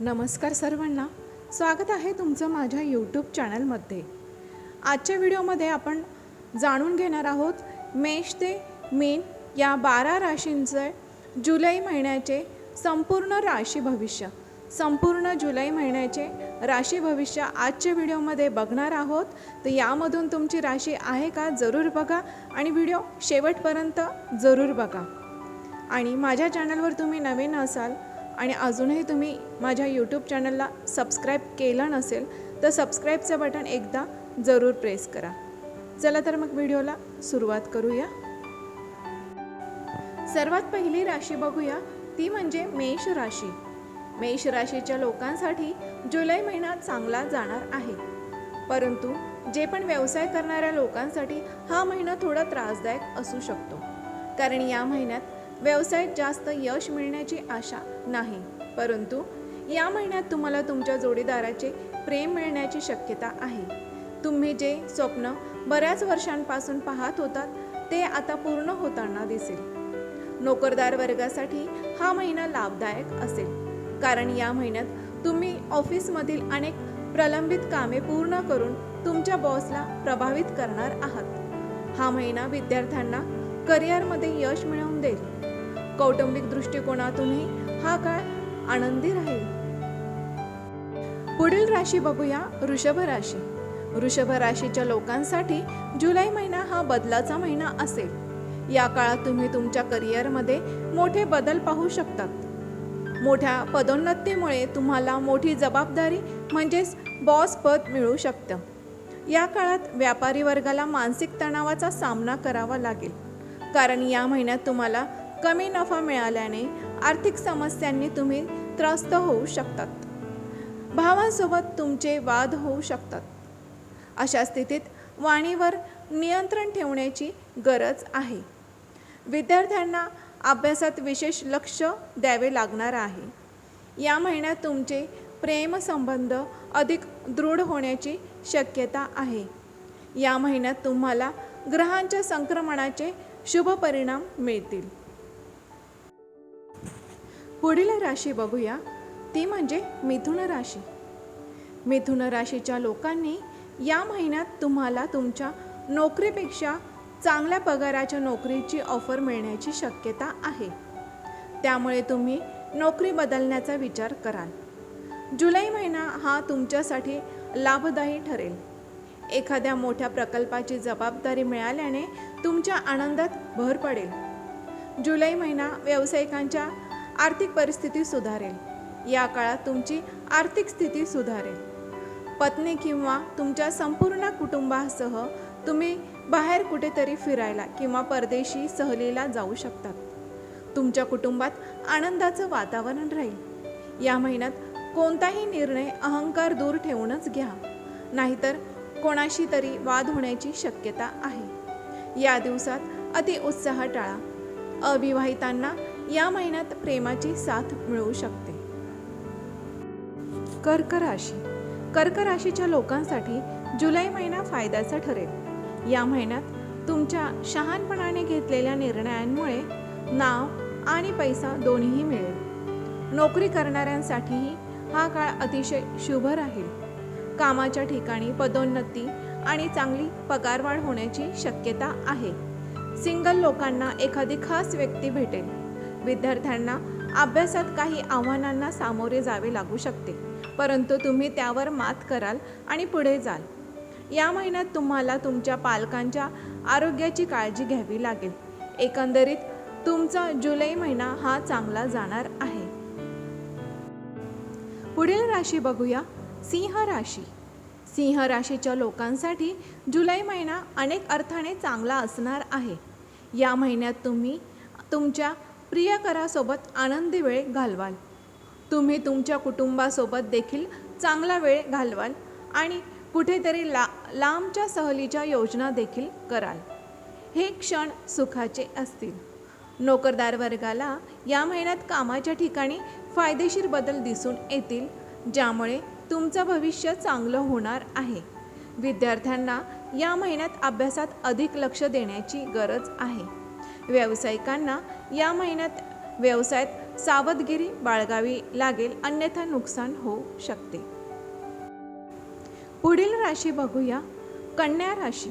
नमस्कार सर्वांना. स्वागत आहे तुमचं माझ्या यूट्यूब चॅनलमध्ये आजच्या व्हिडिओमध्ये आपण जाणून घेणार आहोत मेष ते मीन या बारा राशींचे जुलै महिन्याचे संपूर्ण राशी भविष्य. संपूर्ण जुलै महिन्याचे राशी भविष्य आजच्या व्हिडिओमध्ये बघणार आहोत. तर यामधून तुमची राशी आहे का जरूर बघा आणि व्हिडिओ शेवटपर्यंत जरूर बघा. आणि माझ्या चॅनलवर तुम्ही नवीन असाल आणि अजूनही तुम्ही माझ्या यूट्यूब चॅनलला सबस्क्राईब केलं नसेल तर सबस्क्राईबचं बटन एकदा जरूर प्रेस करा. चला तर मग व्हिडिओला सुरुवात करूया. सर्वात पहिली राशी बघूया ती म्हणजे मेष राशी. मेष राशीच्या लोकांसाठी जुलै महिना चांगला जाणार आहे. परंतु जे पण व्यवसाय करणाऱ्या लोकांसाठी हा महिना थोडा त्रासदायक असू शकतो. कारण या महिन्यात व्यवसायात जास्त यश मिळण्याची आशा नाही. परंतु या महिन्यात तुम्हाला तुमच्या जोडीदाराचे प्रेम मिळण्याची शक्यता आहे. तुम्ही जे स्वप्न बऱ्याच वर्षांपासून पाहत होतात ते आता पूर्ण होताना दिसेल. नोकरदार वर्गासाठी हा महिना लाभदायक असेल. कारण या महिन्यात तुम्ही ऑफिसमधील अनेक प्रलंबित कामे पूर्ण करून तुमच्या बॉसला प्रभावित करणार आहात. हा महिना विद्यार्थ्यांना करिअरमध्ये यश मिळवून देईल. कौटुंबिक दृष्टिकोनातूनही हा काळ आनंदी राहील. पुढील राशी बघूया वृषभ राशी. वृषभ राशीच्या लोकांसाठी जुलै महिना हा बदलाचा महिना असेल. या काळात तुम्ही तुमच्या करिअरमध्ये मोठे बदल पाहू शकतात. मोठ्या पदोन्नतीमुळे तुम्हाला मोठी जबाबदारी म्हणजेच बॉस पद मिळू शकतं. या काळात व्यापारी वर्गाला मानसिक तणावाचा सामना करावा लागेल. कारण या महिन्यात तुम्हाला कमी नफा मिळाल्याने आर्थिक समस्यांनी तुम्ही त्रस्त होऊ शकतात. भावांसोबत तुमचे वाद होऊ शकतात. अशा स्थितीत वाणीवर नियंत्रण ठेवण्याची गरज आहे. विद्यार्थ्यांना अभ्यासात विशेष लक्ष द्यावे लागणार आहे. या महिन्यात तुमचे प्रेमसंबंध अधिक दृढ होण्याची शक्यता आहे. या महिन्यात तुम्हाला ग्रहांच्या संक्रमणाचे शुभ परिणाम मिळतील. पुढील राशी बघूया. ती म्हणजे मिथुन राशी. मिथुन राशीच्या लोकांनी या महिन्यात तुम्हाला तुमच्या नोकरीपेक्षा चांगल्या पगाराच्या नोकरीची ऑफर मिळण्याची शक्यता आहे. त्यामुळे तुम्ही नोकरी बदलण्याचा विचार कराल. जुलै महिना हा तुमच्यासाठी लाभदायी ठरेल. एखाद्या मोठ्या प्रकल्पाची जबाबदारी मिळाल्याने तुमच्या आनंदात भर पडेल. जुलै महिना व्यावसायिकांच्या आर्थिक परिस्थिती सुधारेल. या काळात तुमची आर्थिक स्थिती सुधारेल. पत्नी किंवा तुमच्या संपूर्ण कुटुंबासह तुम्ही बाहेर कुठेतरी फिरायला किंवा परदेशी सहलीला जाऊ शकतात. तुमच्या कुटुंबात आनंदाचं वातावरण राहील. या महिन्यात कोणताही निर्णय अहंकार दूर ठेवूनच घ्या. नाहीतर कोणाशी तरी वाद होण्याची शक्यता आहे. या दिवसात अति उत्साह टाळा. अविवाहितांना या महिन्यात प्रेमाची साथ मिळू शकते. कर्क राशी कर्क राशीच्या लोकांसाठी जुलै महिना फायद्याचा ठरेल. या महिन्यात तुमच्या शहाणपणाने घेतलेल्या निर्णयांमुळे नाव आणि पैसा दोन्हीही मिळेल. नोकरी करणाऱ्यांसाठीही हा काळ अतिशय शुभ राहील. कामाच्या ठिकाणी पदोन्नती आणि चांगली पगारवाढ होण्याची शक्यता आहे. सिंगल लोकांना एखादी खास व्यक्ती भेटेल. विद्यार्थ्यांना अभ्यासात काही आव्हानांना सामोरे जावे लागू शकते. परंतु तुम्ही त्यावर मात कराल आणि पुढे जाल. या महिन्यात तुम्हाला तुमच्या पालकांच्या आरोग्याची काळजी घ्यावी लागेल. एकंदरीत तुमचा जुलै महिना हा चांगला जाणार आहे. पुढील राशी बघूया. सिंह राशी. सिंह राशीच्या लोकांसाठी जुलै महिना अनेक अर्थाने चांगला असणार आहे. या महिन्यात तुम्ही तुमच्या प्रियकरासोबत आनंदी वेळ घालवाल. तुम्ही तुमच्या कुटुंबासोबत देखील चांगला वेळ घालवाल आणि कुठेतरी ला लांबच्या सहलीच्या योजना देखील कराल. हे क्षण सुखाचे असतील. नोकरदार वर्गाला या महिन्यात कामाच्या ठिकाणी फायदेशीर बदल दिसून येतील ज्यामुळे तुमचं भविष्य चांगलं होणार आहे. विद्यार्थ्यांना या महिन्यात अभ्यासात अधिक लक्ष देण्याची गरज आहे. व्यावसायिकांना या महिन्यात व्यवसायात सावधगिरी बाळगावी लागेल अन्यथा नुकसान होऊ शकते. पुढील राशी बघूया. कन्या राशी.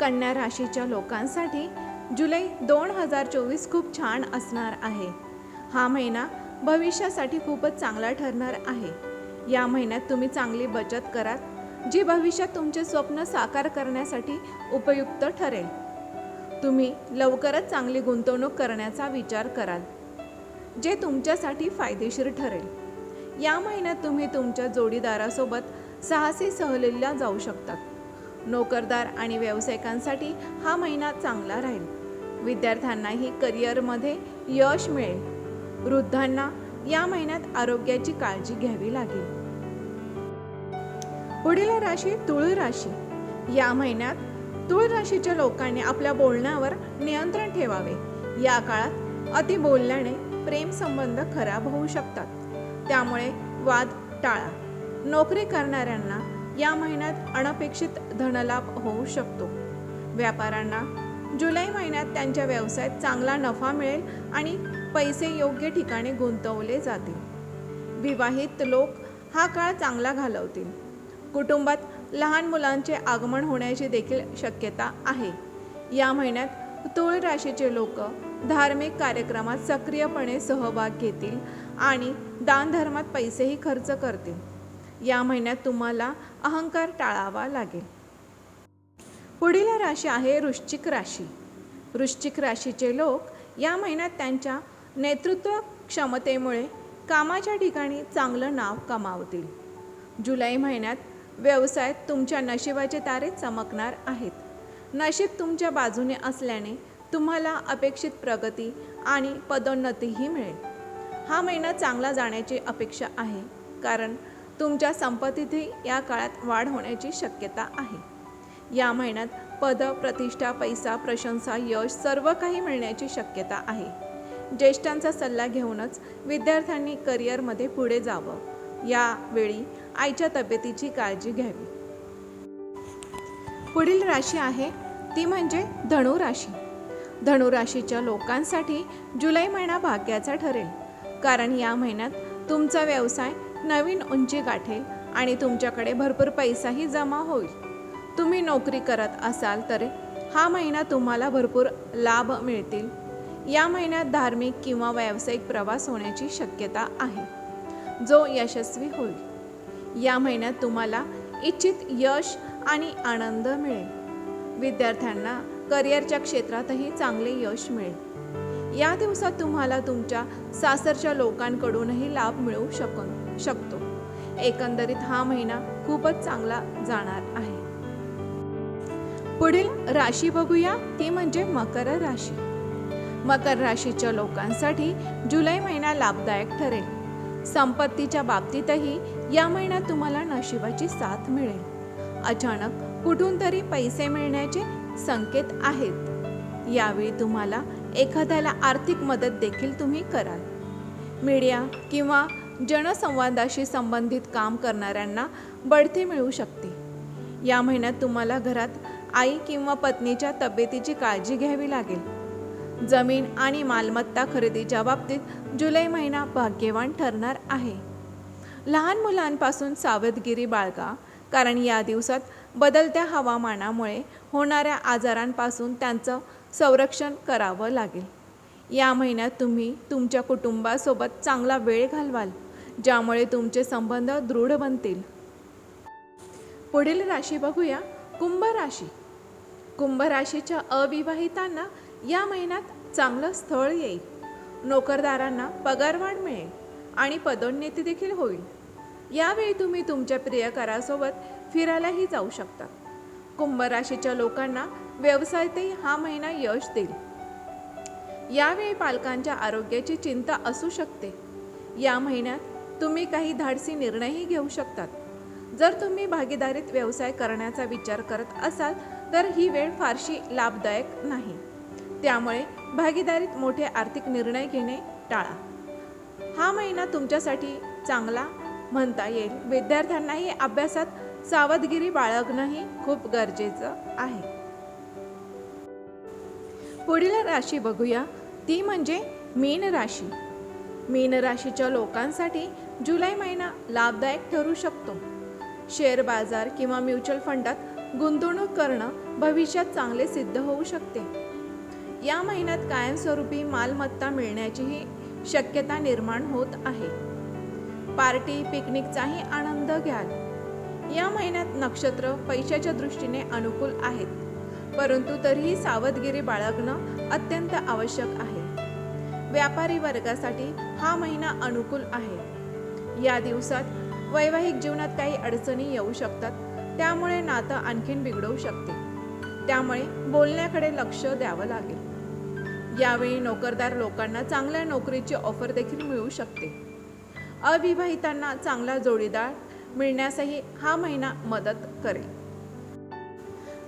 कन्या राशीच्या लोकांसाठी जुलै दोन हजार चोवीस खूप छान असणार आहे. हा महिना भविष्यासाठी खूपच चांगला ठरणार आहे. या महिन्यात तुम्ही चांगली बचत कराल जी भविष्यात तुमचे स्वप्न साकार करण्यासाठी उपयुक्त ठरेल. तुम्ही लवकरच चांगली गुंतवणूक करण्याचा विचार कराल जे तुमच्यासाठी फायदेशीर ठरेल. या महिन्यात तुम्ही तुमच्या जोडीदारासोबत साहसी सहलीला जाऊ शकतात. नोकरदार आणि व्यावसायिकांसाठी हा महिना चांगला राहील. विद्यार्थ्यांनाही करिअरमध्ये यश मिळेल. वृद्धांना या महिन्यात आरोग्याची काळजी घ्यावी लागेल. पुढील राशी तुळ राशी. या महिन्यात तुळ राशीच्या लोकांनी आपल्या बोलण्यावर नियंत्रण ठेवावे. या काळात अति बोलल्याने प्रेम संबंध खराब होऊ शकतात. त्यामुळे वाद टाळा. नोकरी करणाऱ्यांना या महिन्यात अनपेक्षित धनलाभ होऊ शकतो. व्यापाऱ्यांना जुलै महिन्यात त्यांच्या व्यवसायात चांगला नफा मिळेल आणि पैसे योग्य ठिकाणी गुंतवले जातील. विवाहित लोक हा काळ चांगला घालवतील. कुटुंबात लहान मुलांचे आगमन होण्याची देखील शक्यता आहे. या महिन्यात तुळ राशीचे लोक धार्मिक कार्यक्रमात सक्रियपणे सहभाग घेतील आणि दानधर्मात पैसेही खर्च करतील. या महिन्यात तुम्हाला अहंकार टाळावा लागेल. पुढील राशी आहे वृश्चिक राशी. वृश्चिक राशीचे लोक या महिन्यात त्यांच्या नेतृत्व क्षमतेमुळे कामाच्या ठिकाणी चांगलं नाव कमावतील. जुलै महिन्यात व्यवसायात तुमच्या नशिबाचे तारे चमकणार आहेत. नशीब तुमच्या बाजूने असल्याने तुम्हाला अपेक्षित प्रगती आणि पदोन्नतीही मिळेल. हा महिना चांगला जाण्याची अपेक्षा आहे कारण तुमच्या संपत्तीतही या काळात वाढ होण्याची शक्यता आहे. या महिन्यात पद प्रतिष्ठा पैसा प्रशंसा यश सर्व काही मिळण्याची शक्यता आहे. ज्येष्ठांचा सल्ला घेऊनच विद्यार्थ्यांनी करिअरमध्ये पुढे जावं. यावेळी आईच्या तब्येतीची काळजी घ्यावी. पुढील राशी आहे ती म्हणजे धनुराशी धनुराशीच्या लोकांसाठी जुलै महिना भाग्याचा ठरेल. कारण या महिन्यात तुमचा व्यवसाय नवीन उंची गाठेल आणि तुमच्याकडे भरपूर पैसाही जमा होईल. तुम्ही नोकरी करत असाल तर हा महिना तुम्हाला भरपूर लाभ मिळतील. या महिन्यात धार्मिक किंवा व्यावसायिक प्रवास होण्याची शक्यता आहे. जो यशस्वी होईल. या महिन्यात तुम्हाला इच्छित यश आणि आनंद मिळेल. विद्यार्थ्यांना करिअरच्या क्षेत्रातही चांगले यश मिळेल. या दिवसात तुम्हाला तुमच्या सासरच्या लोकांकडूनही लाभ मिळू शकून शकतो. एकंदरीत हा महिना खूपच चांगला जाणार आहे. पुढील राशी बघूया. ती म्हणजे मकर राशी. मकर राशीच्या लोकांसाठी जुलै महिना लाभदायक ठरेल. संपत्तीच्या बाबतीतही या महिन्यात तुम्हाला नशिबाची साथ मिळेल. अचानक कुठून तरी पैसे मिळण्याचे संकेत आहेत. यावेळी तुम्हाला एखाद्याला आर्थिक मदत देखील तुम्ही कराल. मीडिया किंवा जनसंवादाशी संबंधित काम करणाऱ्यांना बढती मिळू शकते. या महिन्यात तुम्हाला घरात आई किंवा पत्नीच्या तब्येतीची काळजी घ्यावी लागेल. जमीन आणि मालमत्ता खरेदीच्या बाबतीत जुलै महिना भाग्यवान ठरणार आहे. लहान मुलांपासून सावधगिरी बाळगा कारण या दिवसात बदलत्या हवामानामुळे होणाऱ्या आजारांपासून त्यांचं संरक्षण करावं लागेल. या महिन्यात तुम्ही तुमच्या कुटुंबासोबत चांगला वेळ घालवाल ज्यामुळे तुमचे संबंध दृढ बनतील. पुढील राशी बघूया कुंभ राशी. कुंभ राशीच्या अविवाहितांना या महिन्यात चांगलं स्थळ येईल. नोकरदारांना पगारवाढ मिळेल आणि पदोन्नती देखील होईल. यावेळी तुम्ही तुमच्या प्रियकरासोबत फिरायलाही जाऊ शकता. कुंभ राशीच्या लोकांना व्यवसायातही हा महिना यश देईल. यावेळी पालकांच्या आरोग्याची चिंता असू शकते. या महिन्यात तुम्ही काही धाडसी निर्णयही घेऊ शकतात. जर तुम्ही भागीदारीत व्यवसाय करण्याचा विचार करत असाल तर ही वेळ फारशी लाभदायक नाही. त्यामुळे भागीदारीत मोठे आर्थिक निर्णय घेणे टाळा. हा महिना तुमच्यासाठी चांगला म्हणता येईल. विद्यार्थ्यांनाही अभ्यासात सावधगिरी बाळगणंही खूप गरजेचं आहे. पुढील राशी बघूया. ती म्हणजे मीन राशी. मीन राशीच्या लोकांसाठी जुलै महिना लाभदायक ठरू शकतो. शेअर बाजार किंवा म्युच्युअल फंडात गुंतवणूक करणं भविष्यात चांगले सिद्ध होऊ शकते. या महिन्यात कायमस्वरूपी मालमत्ता मिळण्याचीही शक्यता निर्माण होत आहे. पार्टी पिकनिकचाही आनंद घ्याल. या महिन्यात नक्षत्र पैशाच्या दृष्टीने अनुकूल आहेत परंतु तरीही सावधगिरी बाळगणं अत्यंत आवश्यक आहे. व्यापारी वर्गासाठी हा महिना अनुकूल आहे. या दिवसात वैवाहिक जीवनात काही अडचणी येऊ शकतात त्यामुळे नातं आणखीन बिघडवू शकते. त्यामुळे बोलण्याकडे लक्ष द्यावं लागेल. यावेळी नोकरदार लोकांना चांगल्या नोकरीची ऑफर देखील मिळू शकते. अविवाहितांना चांगला जोडीदार मिळण्यासही हा महिना मदत करेल.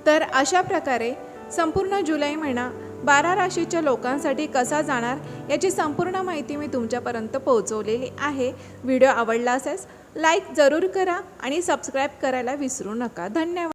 तर अशा प्रकारे संपूर्ण जुलै महिना बारा राशीच्या लोकांसाठी कसा जाणार याची संपूर्ण माहिती मी तुमच्यापर्यंत पोहोचवलेली आहे. व्हिडिओ आवडला असेल लाईक जरूर करा आणि सबस्क्राईब करायला विसरू नका. धन्यवाद.